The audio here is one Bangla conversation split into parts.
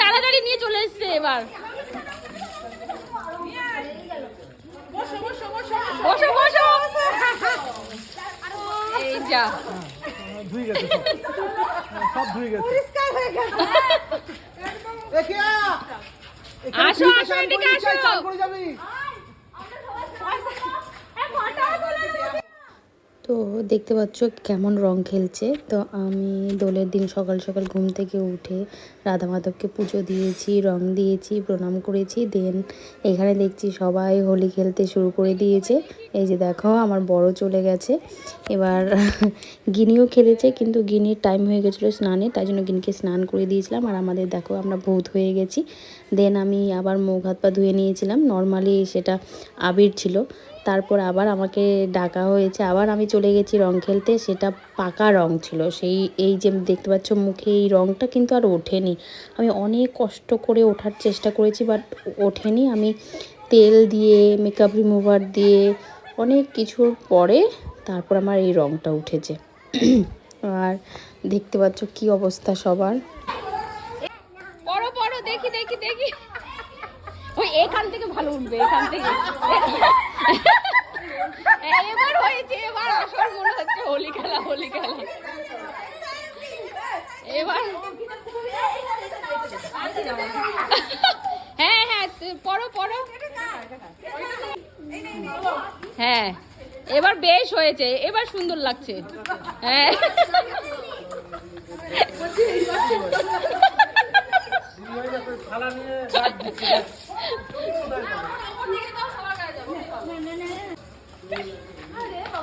তাড়াতাড়ি নিয়ে চলে এসছে এবার। বসো বসো এই যা। ধুয়ে গেছে সব। এখানে আসো, আসো, এদিকে আসো। করে যাবি। তো দেখতে পাচ্ছ কেমন রং খেলছে। তো আমি দোলের দিন সকাল সকাল ঘুম থেকে উঠে রাধা মাধবকে পুজো দিয়েছি, রং দিয়েছি, প্রণাম করেছি। দেন এখানে দেখছি সবাই হোলি খেলতে শুরু করে দিয়েছে। এই যে দেখো, আমার বড় চলে গেছে। এবার গিনিও খেলেছে, কিন্তু গিনির টাইম হয়ে গেছিল স্নানে, তাই জন্য গিনিকে স্নান করে দিয়েছিলাম। আর আমাদের দেখো, আমরা ভূত হয়ে গেছি। দেন আমি আবার মুখ হাত পা ধুয়ে নিয়েছিলাম। নর্মালি সেটা আবির ছিল। তারপর আবার আমাকে ডাকা হয়েছে। আবার আমি চলে গেছি রং খেলতে। সেটা পাকা রং ছিল। সেই, এই যে দেখতে পাচ্ছ মুখে এই রংটা কিন্তু আর ওঠেনি। আমি অনেক কষ্ট করে ওঠার চেষ্টা করেছি বাট ওঠেনি। আমি তেল দিয়ে মেকআপ রিমুভার দিয়ে, অনেক কিছুর পরে তারপর আমার এই রংটা উঠেছে। আর দেখতে পাচ্ছ কি অবস্থা সবার। দেখি দেখি দেখি। ওই এখান থেকে ভালো উঠবে, এখান থেকে এবার হয়েছে এবার আসল মনে হচ্ছে হোলি খেলা এবার হ্যাঁ হ্যাঁ পড়ো পড়ো। হ্যাঁ এবার বেশ হয়েছে, এবার সুন্দর লাগছে। হ্যাঁ।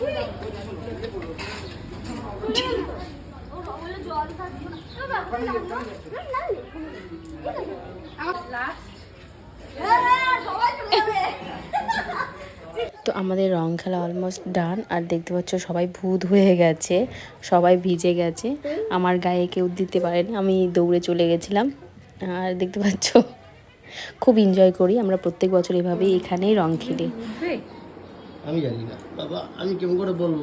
তো আমাদের রং খেলা অলমোস্ট ডান আর দেখতে পাচ্ছ সবাই ভূত হয়ে গেছে, সবাই ভিজে গেছে। আমার গায়ে কেউ দিতে পারেনি, আমি দৌড়ে চলে গেছিলাম। আর দেখতে পাচ্ছ, খুব এনজয় করি, আমরা প্রত্যেক বছর এভাবেই এখানেই রং খেলি। আমি জানি না। বাবা আমি কেমন করে বলব?